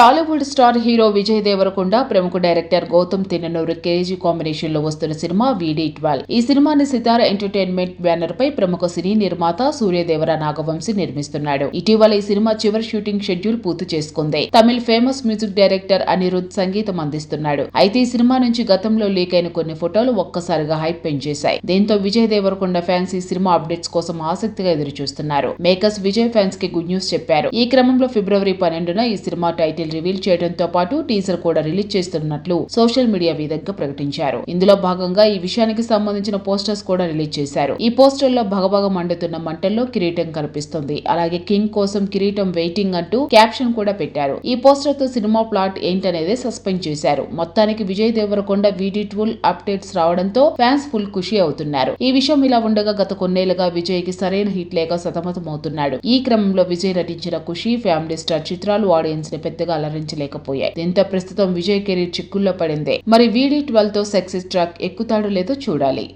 Tollywood star hero Vijay Deverakonda ప్రముఖ director Gautam Tinnanuri KG కాంబినేషన్లో వస్తున్న సినిమా వీడి ట్వెల్వ్ ఈ సినిమాని సితార ఎంటర్టైన్మెంట్ బ్యానర్ పై ప్రముఖ సినీ నిర్మాత సూర్యదేవర నాగవంశీ నిర్మిస్తున్నాడు. ఇటీవల ఈ సినిమా చివరి షూటింగ్ షెడ్యూల్ పూర్తి చేసుకుంది. Tamil famous music director Anirudh సంగీతం అందిస్తున్నాడు. అయితే ఈ సినిమా నుంచి గతంలో లీక్ అయిన కొన్ని ఫోటోలు ఒక్కసారిగా హైప్ పెంచేశాయి. దీంతో విజయ్ దేవరకొండ ఫ్యాన్స్ ఈ సినిమా అప్డేట్స్ కోసం ఆసక్తిగా ఎదురు చూస్తున్నారు మేకర్స్ విజయ్ ఫ్యాన్స్కి గుడ్ న్యూస్ చెప్పారు. ఈ క్రమంలో ఫిబ్రవరి పన్నెండున ఈ సినిమా టైటిల్ రివీల్ చేయడంతో పాటు టీజర్ కూడా రిలీజ్ చేస్తున్నట్లు సోషల్ మీడియా వేదికగా ప్రకటించారు. ఇందులో భాగంగా ఈ విషయానికి సంబంధించిన పోస్టర్స్ కూడా రిలీజ్ చేశారు. ఈ పోస్టర్లో భగభగ మండుతున్న మంటల్లో కిరీటం కనిపిస్తుంది. అలాగే కింగ్ కోసం కిరీటం వెయిటింగ్ అంటూ క్యాప్షన్ కూడా పెట్టారు. ఈ పోస్టర్తో సినిమా ప్లాట్ ఏంటనేది సస్పెండ్ చేశారు. మొత్తానికి Vijay Deverakonda VD twelve updates రావడంతో ఫ్యాన్స్ ఫుల్ ఖుషి అవుతున్నారు. ఈ విషయం ఇలా ఉండగా గత కొన్నేళ్ళుగా విజయ్కి సరైన హిట్ లేక సతమతమవుతున్నాడు. ఈ క్రమంలో విజయ్ నటించిన ఖుషి ఫ్యామిలీ స్టార్ చిత్రాలు ఆడియన్స్ని పెద్దగా అలరించలేకపోయాయి. దీంతో ప్రస్తుతం విజయ్ కెరీర్ చిక్కుల్లో పడింది. మరి వీడి ట్వెల్వ్తో సక్సెస్ ట్రాక్ ఎక్కుతాడో లేదో చూడాలి.